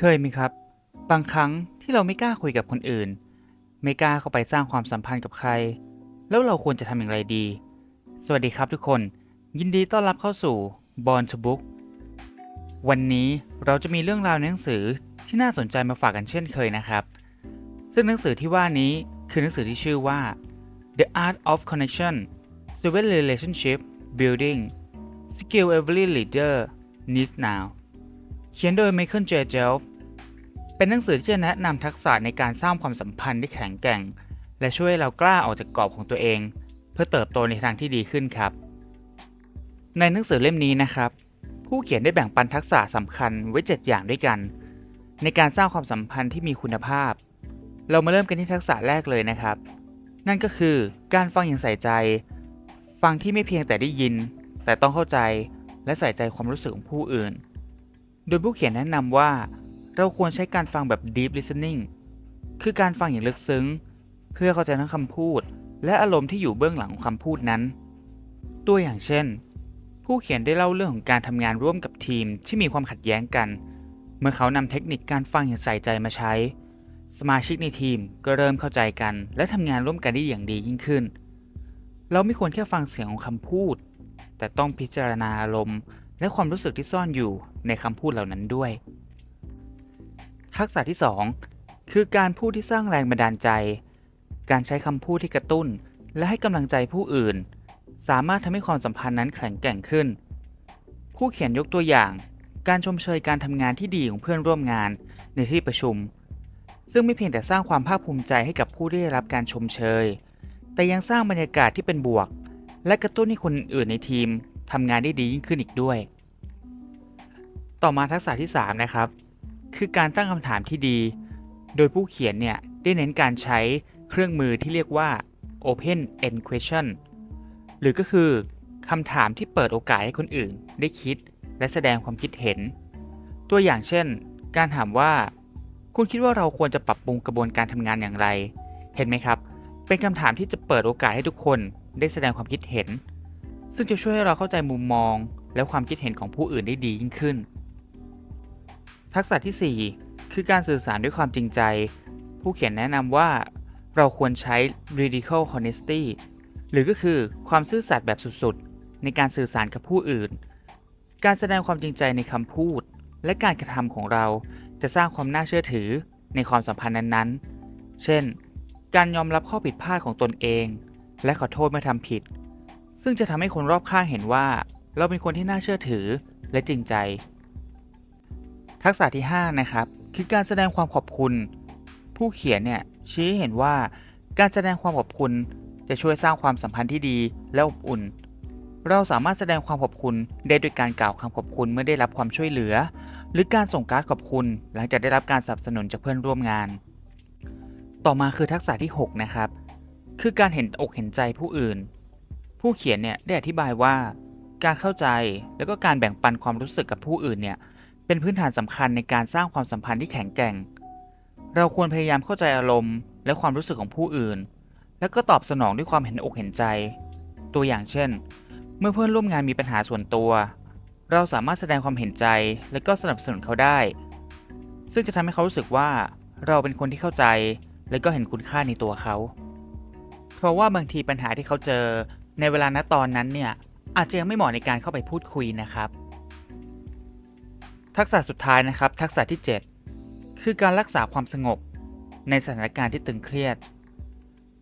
เคยมีครับ บางครั้งที่เราไม่กล้าคุยกับคนอื่น ไม่กล้าเข้าไปสร้างความสัมพันธ์กับใคร แล้วเราควรจะทำอย่างไรดี สวัสดีครับทุกคน ยินดีต้อนรับเข้าสู่ Born to Book วันนี้เราจะมีเรื่องราวในหนังสือที่น่าสนใจมาฝากกันเช่นเคยนะครับ ซึ่งหนังสือที่ว่านี้คือหนังสือที่ชื่อว่า The Art of Connection Seven Relationship Building Skill Every Leader Needs Now เขียนโดย Michael J. Jelf เป็นหนังสือที่จะแนะนำทักษะในการสร้างความสัมพันธ์ที่แข็งแกร่ง และช่วยเรากล้าออกจากกรอบของตัวเอง เพื่อเติบโตในทางที่ดีขึ้นครับ ในหนังสือเล่มนี้นะครับ ผู้เขียนได้แบ่งปันทักษะสำคัญไว้ 7 อย่างด้วยกัน ในการสร้างความสัมพันธ์ที่มีคุณภาพ เรามาเริ่มกันที่ทักษะแรกเลยนะครับ นั่นก็คือการฟังอย่างใส่ใจ ฟังที่ไม่เพียงแต่ได้ยิน แต่ต้องเข้าใจและใส่ใจความรู้สึกของผู้อื่น โดยผู้เขียนแนะนำว่า เราควรใช้การฟังแบบ deep listening คือการฟังอย่างลึกซึ้ง เพื่อเข้าใจทั้งคำพูด และอารมณ์ที่อยู่เบื้องหลังของคำพูดนั้น ตัวอย่างเช่น ผู้เขียนได้เล่าเรื่องของการทำงานร่วมกับทีมที่มีความขัดแย้งกัน เมื่อเขานำเทคนิคการฟังอย่างใส่ใจมาใช้ สมาชิกในทีมก็เริ่มเข้าใจกัน และทำงานร่วมกันได้อย่างดียิ่งขึ้น เราไม่ควรแค่ฟังเสียงของคำพูด แต่ต้องพิจารณาอารมณ์ และความรู้สึกที่ซ่อนอยู่ในคำพูดเหล่านั้นด้วย ทักษะที่ 2 คือการพูดที่สร้างแรงบันดาลใจ การใช้คำพูดที่กระตุ้น และให้กำลังใจผู้อื่น สามารถทำให้ความสัมพันธ์นั้นแข็งแกร่งขึ้น ผู้เขียนยกตัวอย่าง การชมเชยการทำงานที่ดีของเพื่อนร่วมงานในที่ประชุม ซึ่งไม่เพียงแต่สร้างความภาคภูมิใจให้กับผู้ที่ได้รับการชมเชย แต่ยังสร้างบรรยากาศที่เป็นบวก และกระตุ้นให้คนอื่นในทีมทำงานได้ดียิ่งขึ้นอีกด้วย ต่อมาทักษะที่ 3 นะครับ คือการตั้งคำถามที่ดี โดยผู้เขียนเนี่ยได้เน้นการใช้เครื่องมือที่เรียกว่า Open End Question หรือก็คือคำถามที่เปิดโอกาสให้คนอื่นได้คิดและแสดงความคิดเห็น ตัวอย่างเช่น การถามว่า คุณคิดว่าเราควรจะปรับปรุงกระบวนการทำงานอย่างไร เห็นไหมครับ เป็นคำถามที่จะเปิดโอกาสให้ทุกคนได้แสดงความคิดเห็น ซึ่งจะช่วยให้เราเข้าใจมุมมอง และความคิดเห็นของผู้อื่นได้ดียิ่งขึ้น ทักษะที่ 4 คือการสื่อสารด้วยความจริงใจ ผู้เขียนแนะนำว่าเราควรใช้ radical honesty หรือก็คือความซื่อสัตย์แบบสุดๆ ในการสื่อสารกับผู้อื่น การแสดงความจริงใจในคำพูด และการกระทำของเราจะสร้างความน่าเชื่อถือในความสัมพันธ์นั้นๆ เช่น การยอมรับข้อผิดพลาดของตนเอง และขอโทษเมื่อทำผิด ซึ่งจะทำให้คนรอบข้างเห็นว่า เราเป็นคนที่น่าเชื่อถือและจริงใจ ทักษะที่ 5 นะครับ คือการแสดงความขอบคุณ ผู้เขียนเนี่ยชี้เห็นว่าการแสดงความขอบคุณจะช่วยสร้างความสัมพันธ์ที่ดีและอบอุ่น เราสามารถแสดงความขอบคุณได้โดยการกล่าวคำขอบคุณเมื่อได้รับความช่วยเหลือ หรือการส่งการ์ดขอบคุณ หลังจากได้รับการสนับสนุนจากเพื่อนร่วมงาน ต่อมาคือทักษะที่ 6 นะครับ คือการเห็นอกเห็นใจผู้อื่น ผู้เขียนเนี่ยได้อธิบายว่า การเข้าใจแล้วก็การแบ่งปันความรู้สึกกับผู้อื่นเนี่ย เป็นพื้นฐานสำคัญในการสร้างความสัมพันธ์ที่แข็งแกร่ง เราควรพยายามเข้าใจอารมณ์ และความรู้สึกของผู้อื่น แล้วก็ตอบสนองด้วยความเห็นอกเห็นใจ ตัวอย่างเช่น เมื่อเพื่อนร่วมงานมีปัญหาส่วนตัว เราสามารถแสดงความเห็นใจ และก็สนับสนุนเขาได้ ซึ่งจะทำให้เขารู้สึกว่า เราเป็นคนที่เข้าใจ และก็เห็นคุณค่าในตัวเขา เพราะว่าบางทีปัญหาที่เขาเจอในเวลาณตอนนั้นเนี่ยอาจจะยังไม่เหมาะในการเข้าไปพูดคุยนะครับ ทักษะสุดท้ายนะครับ ทักษะที่ 7 คือการรักษาความสงบ ในสถานการณ์ที่ตึงเครียด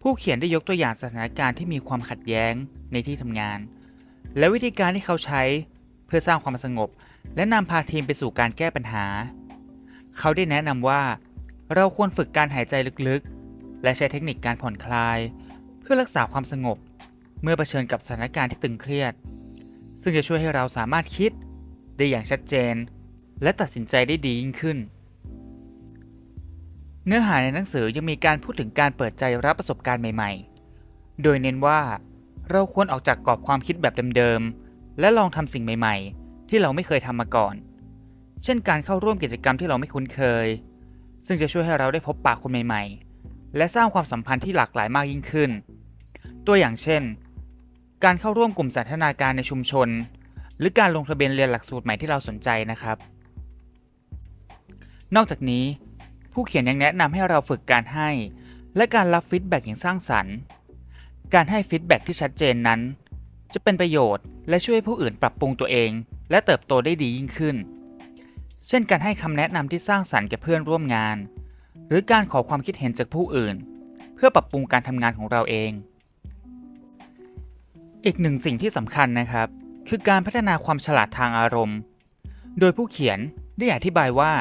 ผู้เขียนได้ยกตัวอย่างสถานการณ์ที่มีความขัดแย้งในที่ทำงาน และวิธีการที่เขาใช้เพื่อสร้างความสงบ และนำพาทีมไปสู่การแก้ปัญหา เขาได้แนะนำว่า เราควรฝึกการหายใจลึกๆ และใช้เทคนิคการผ่อนคลาย เพื่อรักษาความสงบ เมื่อเผชิญกับสถานการณ์ที่ตึงเครียด ซึ่งจะช่วยให้เราสามารถคิดได้อย่างชัดเจน และตัดสินใจได้ดียิ่งขึ้น เนื้อหาในหนังสือยังมีการพูดถึงการเปิดใจรับประสบการณ์ใหม่ ๆ โดยเน้นว่าเราควรออกจากกรอบความคิดแบบเดิมๆ และลองทำสิ่งใหม่ ๆ ที่เราไม่เคยทำมาก่อน เช่นการเข้าร่วมกิจกรรมที่เราไม่คุ้นเคย ซึ่งจะช่วยให้เราได้พบปะคนใหม่ ๆ และสร้างความสัมพันธ์ที่หลากหลายมากยิ่งขึ้น ตัวอย่างเช่น การเข้าร่วมกลุ่มสันทนาการในชุมชน หรือการลงทะเบียนเรียนหลักสูตรใหม่ที่เราสนใจนะครับ นอกจากนี้ ผู้เขียนยังแนะนำให้เราฝึกการให้ และการรับฟีดแบ็กอย่างสร้างสรรค์ การให้ฟีดแบ็กที่ชัดเจนนั้น จะเป็นประโยชน์และช่วยให้ผู้อื่นปรับปรุงตัวเอง และเติบโตได้ดียิ่งขึ้น เช่นการให้คำแนะนำที่สร้างสรรค์แก่เพื่อนร่วมงาน หรือการขอความคิดเห็นจากผู้อื่น เพื่อปรับปรุงการทำงานของเราเอง อีกหนึ่งสิ่งที่สำคัญนะครับ คือการพัฒนาความฉลาดทางอารมณ์ โดยผู้เขียนได้อธิบายว่า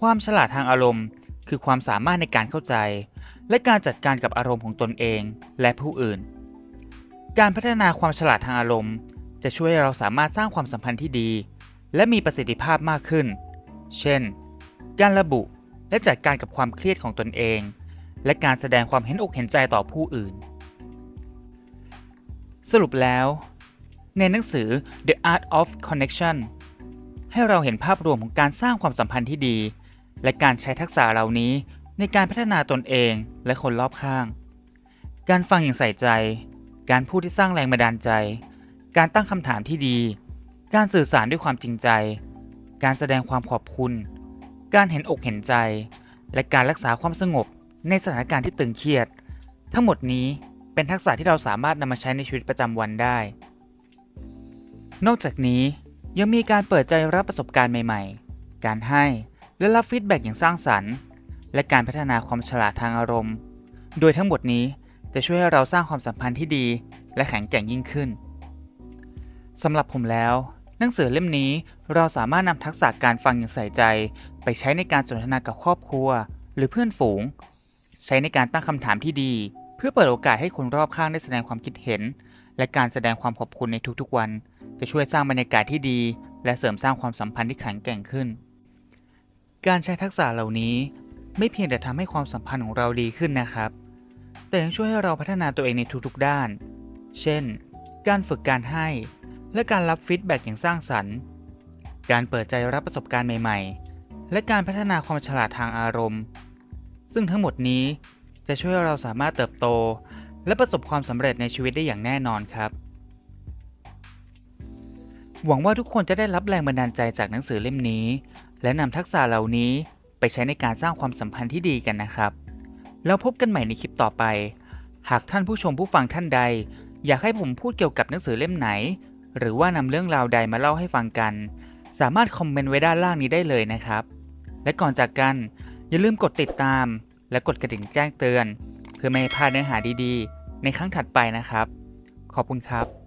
ความฉลาดทางอารมณ์ คือความสามารถในการเข้าใจ และการจัดการกับอารมณ์ของตนเองและผู้อื่น การพัฒนาความฉลาดทางอารมณ์ จะช่วยเราสามารถสร้างความสัมพันธ์ที่ดี และมีประสิทธิภาพมากขึ้น เช่น การระบุและจัดการกับความเครียดของตนเอง และการแสดงความเห็นอกเห็นใจต่อผู้อื่น สรุปแล้ว ในหนังสือ The Art of Connection ให้เราเห็นภาพรวมของการสร้างความสัมพันธ์ที่ดี และการใช้ทักษะเหล่านี้ในการพัฒนาตนเองและคนรอบข้าง การฟังอย่างใส่ใจ การพูดที่สร้างแรงบันดาลใจ การตั้งคำถามที่ดี การสื่อสารด้วยความจริงใจ การแสดงความขอบคุณ การเห็นอกเห็นใจ และการรักษาความสงบในสถานการณ์ที่ตึงเครียด ทั้งหมดนี้เป็นทักษะที่เราสามารถนำมาใช้ในชีวิตประจำวันได้ นอกจากนี้ ยังมีการเปิดใจรับประสบการณ์ใหม่ ๆ การให้และรับฟีดแบ็กอย่างสร้างสรรค์ และการพัฒนาความฉลาดทางอารมณ์ โดยทั้งหมดนี้จะช่วยให้เราสร้างความสัมพันธ์ที่ดี และแข็งแกร่งยิ่งขึ้นสำหรับผมแล้ว หนังสือเล่มนี้เราสามารถนำทักษะการฟังอย่างใส่ใจ ไปใช้ในการสนทนากับครอบครัว หรือเพื่อนฝูง ใช้ในการตั้งคำถามที่ดี เพื่อเปิดโอกาสให้คนรอบข้างได้แสดงความคิดเห็น และการแสดงความขอบคุณในทุกๆวัน จะช่วยสร้างบรรยากาศที่ดี และเสริมสร้างความสัมพันธ์ที่แข็งแกร่งขึ้น การใช้ทักษะเหล่านี้ไม่เพียงแต่ทำให้ความสัมพันธ์ของเราดีขึ้นนะครับ แต่ยังช่วยให้เราพัฒนาตัวเองในทุกๆด้าน เช่น การฝึกการให้ และการรับฟีดแบ็กอย่างสร้างสรรค์ การเปิดใจรับประสบการณ์ใหม่ ๆ และการพัฒนาความฉลาดทางอารมณ์ ซึ่งทั้งหมดนี้จะช่วยให้เราสามารถเติบโต และประสบความสำเร็จในชีวิตได้อย่างแน่นอนครับ หวังว่าทุกคนจะได้รับแรงบันดาลใจจากหนังสือเล่มนี้ และนำทักษะเหล่านี้ไปใช้ในการสร้างความสัมพันธ์ที่ดีกันนะครับ แล้วพบกันใหม่ในคลิปต่อไป หากท่านผู้ชมผู้ฟังท่านใด อยากให้ผมพูดเกี่ยวกับหนังสือเล่มไหน หรือว่านำเรื่องราวใดมาเล่าให้ฟังกัน สามารถคอมเมนต์ไว้ด้านล่างนี้ได้เลยนะครับ และก่อนจากกันอย่าลืมกดติดตาม และกดกระดิ่งแจ้งเตือน เพื่อไม่ให้พลาดเนื้อหาดีๆ ในครั้งถัดไปนะครับ ขอบคุณครับ